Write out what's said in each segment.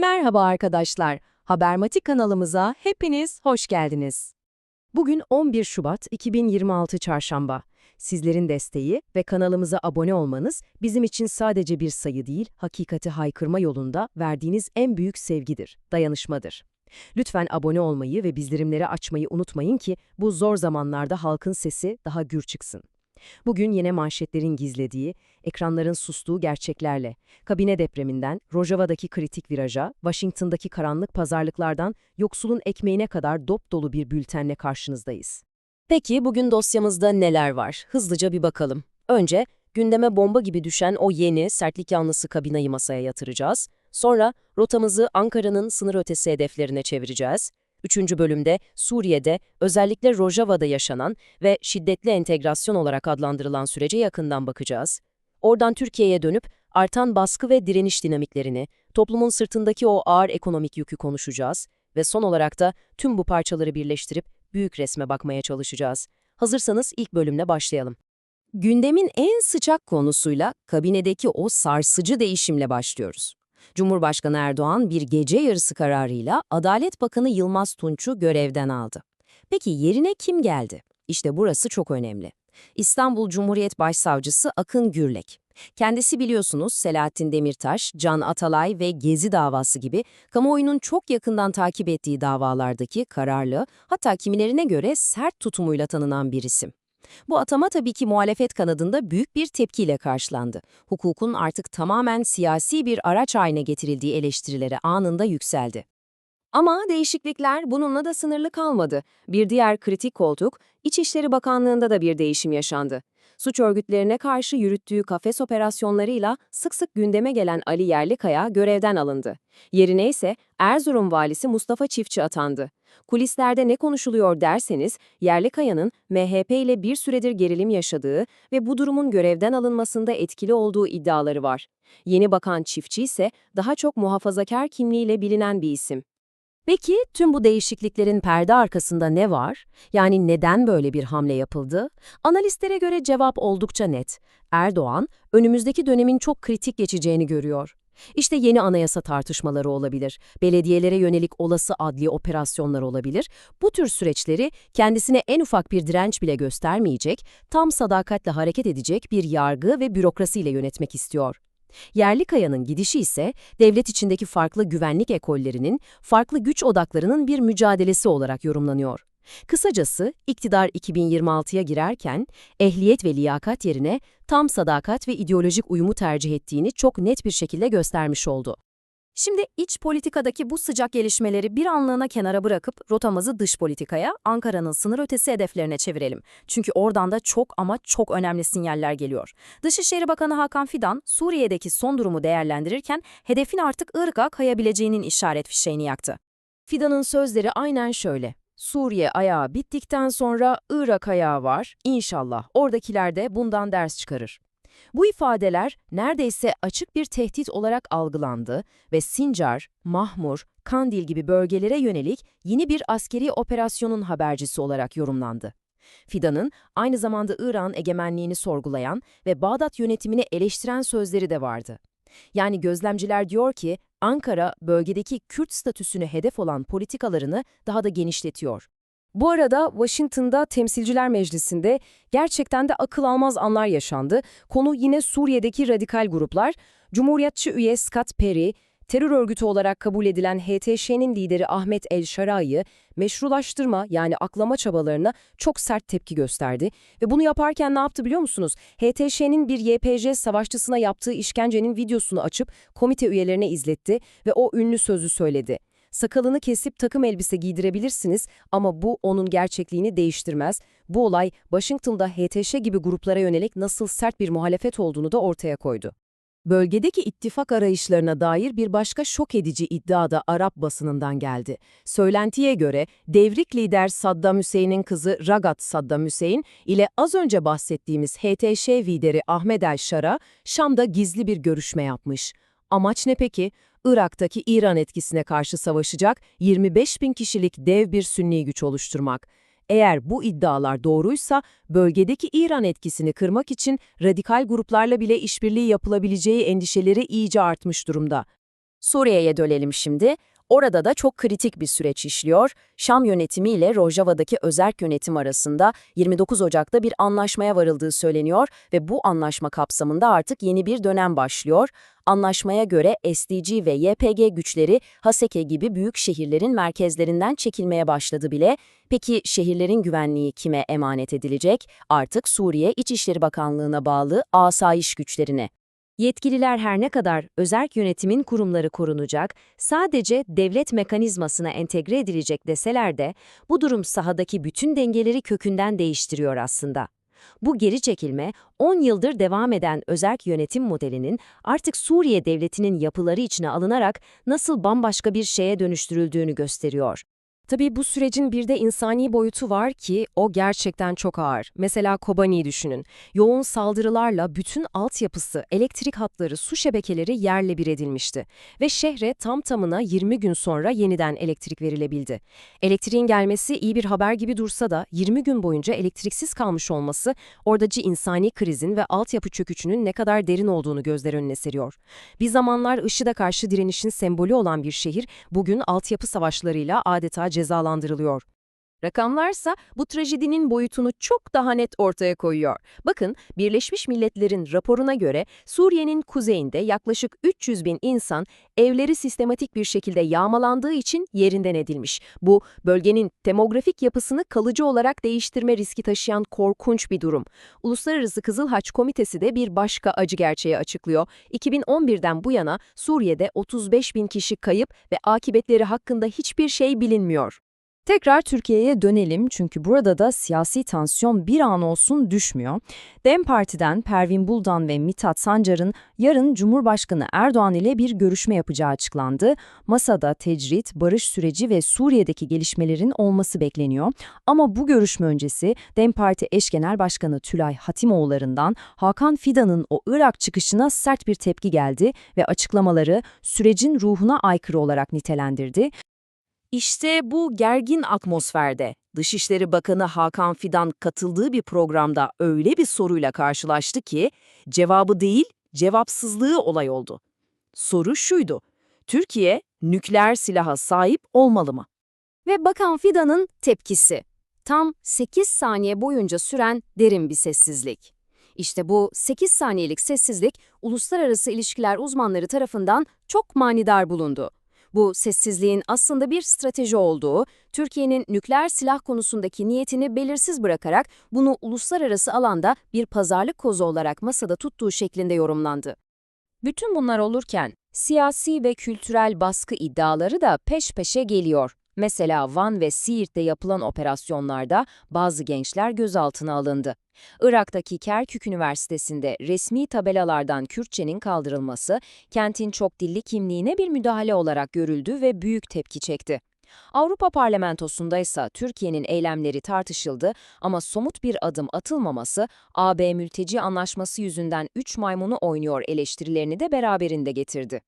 Merhaba arkadaşlar, Habermatik kanalımıza hepiniz hoş geldiniz. Bugün 11 Şubat 2026 Çarşamba. Sizlerin desteği ve kanalımıza abone olmanız bizim için sadece bir sayı değil, hakikati haykırma yolunda verdiğiniz en büyük sevgidir, dayanışmadır. Lütfen abone olmayı ve bildirimleri açmayı unutmayın ki bu zor zamanlarda halkın sesi daha gür çıksın. Bugün yine manşetlerin gizlediği, ekranların sustuğu gerçeklerle, kabine depreminden, Rojava'daki kritik viraja, Washington'daki karanlık pazarlıklardan, yoksulun ekmeğine kadar dop dolu bir bültenle karşınızdayız. Peki bugün dosyamızda neler var? Hızlıca bir bakalım. Önce, gündeme bomba gibi düşen o yeni, sertlik yanlısı kabinayı masaya yatıracağız. Sonra, rotamızı Ankara'nın sınır ötesi hedeflerine çevireceğiz. Üçüncü bölümde Suriye'de özellikle Rojava'da yaşanan ve şiddetli entegrasyon olarak adlandırılan sürece yakından bakacağız. Oradan Türkiye'ye dönüp artan baskı ve direniş dinamiklerini, toplumun sırtındaki o ağır ekonomik yükü konuşacağız ve son olarak da tüm bu parçaları birleştirip büyük resme bakmaya çalışacağız. Hazırsanız ilk bölümle başlayalım. Gündemin en sıcak konusuyla kabinedeki o sarsıcı değişimle başlıyoruz. Cumhurbaşkanı Erdoğan bir gece yarısı kararıyla Adalet Bakanı Yılmaz Tunç'u görevden aldı. Peki yerine kim geldi? İşte burası çok önemli. İstanbul Cumhuriyet Başsavcısı Akın Gürlek. Kendisi biliyorsunuz Selahattin Demirtaş, Can Atalay ve Gezi davası gibi kamuoyunun çok yakından takip ettiği davalardaki kararlı, hatta kimilerine göre sert tutumuyla tanınan bir isim. Bu atama tabii ki muhalefet kanadında büyük bir tepkiyle karşılandı. Hukukun artık tamamen siyasi bir araç haline getirildiği eleştirileri anında yükseldi. Ama değişiklikler bununla da sınırlı kalmadı. Bir diğer kritik koltuk, İçişleri Bakanlığı'nda da bir değişim yaşandı. Suç örgütlerine karşı yürüttüğü kafes operasyonlarıyla sık sık gündeme gelen Ali Yerlikaya görevden alındı. Yerine ise Erzurum valisi Mustafa Çiftçi atandı. Kulislerde ne konuşuluyor derseniz, Yerlikaya'nın MHP ile bir süredir gerilim yaşadığı ve bu durumun görevden alınmasında etkili olduğu iddiaları var. Yeni bakan Çiftçi ise daha çok muhafazakar kimliğiyle bilinen bir isim. Peki tüm bu değişikliklerin perde arkasında ne var? Yani neden böyle bir hamle yapıldı? Analistlere göre cevap oldukça net. Erdoğan, önümüzdeki dönemin çok kritik geçeceğini görüyor. İşte yeni anayasa tartışmaları olabilir, belediyelere yönelik olası adli operasyonlar olabilir. Bu tür süreçleri kendisine en ufak bir direnç bile göstermeyecek, tam sadakatle hareket edecek bir yargı ve bürokrasiyle yönetmek istiyor. Yerlikaya'nın gidişi ise devlet içindeki farklı güvenlik ekollerinin, farklı güç odaklarının bir mücadelesi olarak yorumlanıyor. Kısacası iktidar 2026'ya girerken ehliyet ve liyakat yerine tam sadakat ve ideolojik uyumu tercih ettiğini çok net bir şekilde göstermiş oldu. Şimdi iç politikadaki bu sıcak gelişmeleri bir anlığına kenara bırakıp rotamızı dış politikaya, Ankara'nın sınır ötesi hedeflerine çevirelim. Çünkü oradan da çok ama çok önemli sinyaller geliyor. Dışişleri Bakanı Hakan Fidan, Suriye'deki son durumu değerlendirirken hedefin artık Irak'a kayabileceğinin işaret fişeğini yaktı. Fidan'ın sözleri aynen şöyle. Suriye ayağı bittikten sonra Irak ayağı var. İnşallah oradakiler de bundan ders çıkarır. Bu ifadeler neredeyse açık bir tehdit olarak algılandı ve Sincar, Mahmur, Kandil gibi bölgelere yönelik yeni bir askeri operasyonun habercisi olarak yorumlandı. Fidan'ın aynı zamanda İran egemenliğini sorgulayan ve Bağdat yönetimini eleştiren sözleri de vardı. Yani gözlemciler diyor ki Ankara bölgedeki Kürt statüsünü hedef olan politikalarını daha da genişletiyor. Bu arada Washington'da Temsilciler Meclisi'nde gerçekten de akıl almaz anlar yaşandı. Konu yine Suriye'deki radikal gruplar. Cumhuriyetçi üye Scott Perry, terör örgütü olarak kabul edilen HTŞ'nin lideri Ahmet El-Şara'yı meşrulaştırma yani aklama çabalarına çok sert tepki gösterdi. Ve bunu yaparken ne yaptı biliyor musunuz? HTŞ'nin bir YPJ savaşçısına yaptığı işkencenin videosunu açıp komite üyelerine izletti ve o ünlü sözü söyledi. Sakalını kesip takım elbise giydirebilirsiniz ama bu onun gerçekliğini değiştirmez. Bu olay Washington'da HTŞ gibi gruplara yönelik nasıl sert bir muhalefet olduğunu da ortaya koydu. Bölgedeki ittifak arayışlarına dair bir başka şok edici iddia da Arap basınından geldi. Söylentiye göre devrik lider Saddam Hüseyin'in kızı Ragat Saddam Hüseyin ile az önce bahsettiğimiz HTŞ lideri Ahmed el-Şara Şam'da gizli bir görüşme yapmış. Amaç ne peki? Irak'taki İran etkisine karşı savaşacak 25 bin kişilik dev bir sünni güç oluşturmak. Eğer bu iddialar doğruysa bölgedeki İran etkisini kırmak için radikal gruplarla bile işbirliği yapılabileceği endişeleri iyice artmış durumda. Suriye'ye dönelim şimdi. Orada da çok kritik bir süreç işliyor. Şam yönetimi ile Rojava'daki özerk yönetim arasında 29 Ocak'ta bir anlaşmaya varıldığı söyleniyor ve bu anlaşma kapsamında artık yeni bir dönem başlıyor. Anlaşmaya göre SDG ve YPG güçleri Haseke gibi büyük şehirlerin merkezlerinden çekilmeye başladı bile. Peki şehirlerin güvenliği kime emanet edilecek? Artık Suriye İçişleri Bakanlığı'na bağlı asayiş güçlerine. Yetkililer her ne kadar özerk yönetimin kurumları korunacak, sadece devlet mekanizmasına entegre edilecek deseler de bu durum sahadaki bütün dengeleri kökünden değiştiriyor aslında. Bu geri çekilme, 10 yıldır devam eden özerk yönetim modelinin artık Suriye devletinin yapıları içine alınarak nasıl bambaşka bir şeye dönüştürüldüğünü gösteriyor. Tabii bu sürecin bir de insani boyutu var ki o gerçekten çok ağır. Mesela Kobani'yi düşünün. Yoğun saldırılarla bütün altyapısı, elektrik hatları, su şebekeleri yerle bir edilmişti. Ve şehre tam tamına 20 gün sonra yeniden elektrik verilebildi. Elektriğin gelmesi iyi bir haber gibi dursa da 20 gün boyunca elektriksiz kalmış olması oradaki insani krizin ve altyapı çöküşünün ne kadar derin olduğunu gözler önüne seriyor. Bir zamanlar IŞİD'e karşı direnişin sembolü olan bir şehir bugün altyapı savaşlarıyla adeta cezalandırılıyor. Rakamlarsa bu trajedinin boyutunu çok daha net ortaya koyuyor. Bakın, Birleşmiş Milletler'in raporuna göre Suriye'nin kuzeyinde yaklaşık 300 bin insan evleri sistematik bir şekilde yağmalandığı için yerinden edilmiş. Bu, bölgenin demografik yapısını kalıcı olarak değiştirme riski taşıyan korkunç bir durum. Uluslararası Kızıl Haç Komitesi de bir başka acı gerçeği açıklıyor. 2011'den bu yana Suriye'de 35 bin kişi kayıp ve akıbetleri hakkında hiçbir şey bilinmiyor. Tekrar Türkiye'ye dönelim çünkü burada da siyasi tansiyon bir an olsun düşmüyor. DEM Parti'den Pervin Buldan ve Mithat Sancar'ın yarın Cumhurbaşkanı Erdoğan ile bir görüşme yapacağı açıklandı. Masada tecrit, barış süreci ve Suriye'deki gelişmelerin olması bekleniyor. Ama bu görüşme öncesi DEM Parti eş genel başkanı Tülay Hatimoğulları'ndan Hakan Fidan'ın o Irak çıkışına sert bir tepki geldi ve açıklamaları sürecin ruhuna aykırı olarak nitelendirdi. İşte bu gergin atmosferde Dışişleri Bakanı Hakan Fidan katıldığı bir programda öyle bir soruyla karşılaştı ki cevabı değil, cevapsızlığı olay oldu. Soru şuydu, Türkiye nükleer silaha sahip olmalı mı? Ve Bakan Fidan'ın tepkisi. Tam 8 saniye boyunca süren derin bir sessizlik. İşte bu 8 saniyelik sessizlik uluslararası ilişkiler uzmanları tarafından çok manidar bulundu. Bu sessizliğin aslında bir strateji olduğu, Türkiye'nin nükleer silah konusundaki niyetini belirsiz bırakarak bunu uluslararası alanda bir pazarlık kozu olarak masada tuttuğu şeklinde yorumlandı. Bütün bunlar olurken siyasi ve kültürel baskı iddiaları da peş peşe geliyor. Mesela Van ve Siirt'te yapılan operasyonlarda bazı gençler gözaltına alındı. Irak'taki Kerkük Üniversitesi'nde resmi tabelalardan Kürtçenin kaldırılması, kentin çok dilli kimliğine bir müdahale olarak görüldü ve büyük tepki çekti. Avrupa Parlamentosu'nda ise Türkiye'nin eylemleri tartışıldı ama somut bir adım atılmaması, AB mülteci anlaşması yüzünden 3 maymunu oynuyor eleştirilerini de beraberinde getirdi.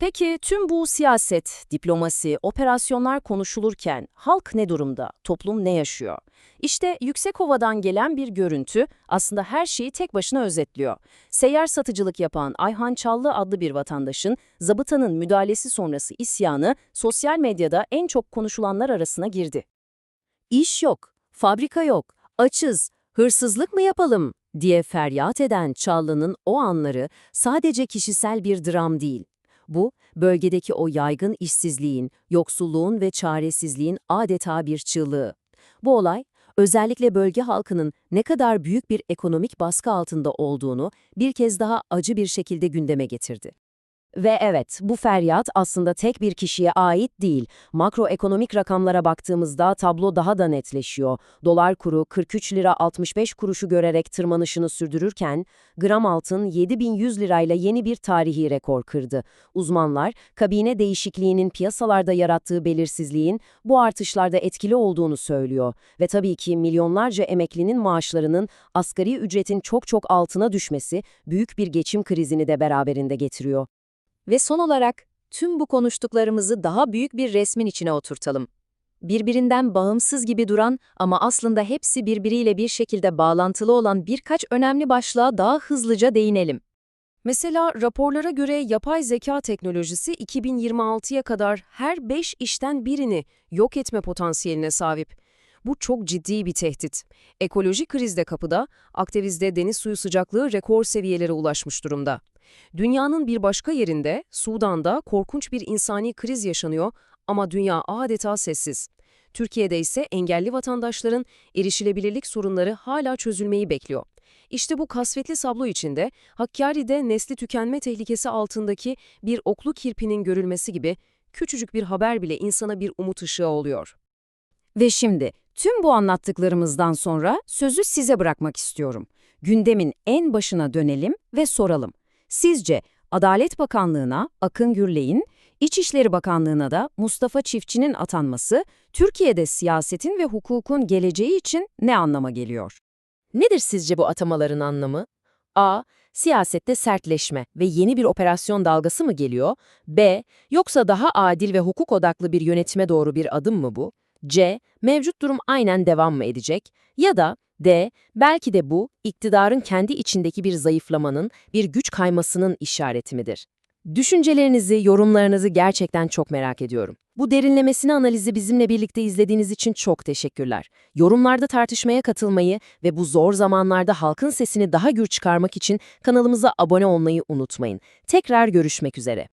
Peki tüm bu siyaset, diplomasi, operasyonlar konuşulurken halk ne durumda, toplum ne yaşıyor? İşte Yüksekova'dan gelen bir görüntü aslında her şeyi tek başına özetliyor. Seyyar satıcılık yapan Ayhan Çallı adlı bir vatandaşın zabıtanın müdahalesi sonrası isyanı sosyal medyada en çok konuşulanlar arasına girdi. İş yok, fabrika yok, açız, hırsızlık mı yapalım diye feryat eden Çallı'nın o anları sadece kişisel bir dram değil bu, bölgedeki o yaygın işsizliğin, yoksulluğun ve çaresizliğin adeta bir çığlığı. Bu olay, özellikle bölge halkının ne kadar büyük bir ekonomik baskı altında olduğunu bir kez daha acı bir şekilde gündeme getirdi. Ve evet, bu feryat aslında tek bir kişiye ait değil. Makroekonomik rakamlara baktığımızda tablo daha da netleşiyor. Dolar kuru 43 lira 65 kuruşu görerek tırmanışını sürdürürken, gram altın 7100 lirayla yeni bir tarihi rekor kırdı. Uzmanlar, kabine değişikliğinin piyasalarda yarattığı belirsizliğin bu artışlarda etkili olduğunu söylüyor. Ve tabii ki milyonlarca emeklinin maaşlarının asgari ücretin çok çok altına düşmesi büyük bir geçim krizini de beraberinde getiriyor. Ve son olarak tüm bu konuştuklarımızı daha büyük bir resmin içine oturtalım. Birbirinden bağımsız gibi duran ama aslında hepsi birbiriyle bir şekilde bağlantılı olan birkaç önemli başlığa daha hızlıca değinelim. Mesela raporlara göre yapay zeka teknolojisi 2026'ya kadar her 5 işten birini yok etme potansiyeline sahip. Bu çok ciddi bir tehdit. Ekolojik kriz de kapıda, Akdeniz'de deniz suyu sıcaklığı rekor seviyelere ulaşmış durumda. Dünyanın bir başka yerinde, Sudan'da korkunç bir insani kriz yaşanıyor ama dünya adeta sessiz. Türkiye'de ise engelli vatandaşların erişilebilirlik sorunları hala çözülmeyi bekliyor. İşte bu kasvetli sablo içinde Hakkari'de nesli tükenme tehlikesi altındaki bir oklu kirpinin görülmesi gibi küçücük bir haber bile insana bir umut ışığı oluyor. Ve şimdi tüm bu anlattıklarımızdan sonra sözü size bırakmak istiyorum. Gündemin en başına dönelim ve soralım. Sizce Adalet Bakanlığı'na Akın Gürley'in, İçişleri Bakanlığı'na da Mustafa Çiftçi'nin atanması Türkiye'de siyasetin ve hukukun geleceği için ne anlama geliyor? Nedir sizce bu atamaların anlamı? A. Siyasette sertleşme ve yeni bir operasyon dalgası mı geliyor? B. Yoksa daha adil ve hukuk odaklı bir yönetime doğru bir adım mı bu? C. Mevcut durum aynen devam mı edecek? Ya da D. Belki de bu, iktidarın kendi içindeki bir zayıflamanın, bir güç kaymasının işareti midir? Düşüncelerinizi, yorumlarınızı gerçekten çok merak ediyorum. Bu derinlemesine analizi bizimle birlikte izlediğiniz için çok teşekkürler. Yorumlarda tartışmaya katılmayı ve bu zor zamanlarda halkın sesini daha gür çıkarmak için kanalımıza abone olmayı unutmayın. Tekrar görüşmek üzere.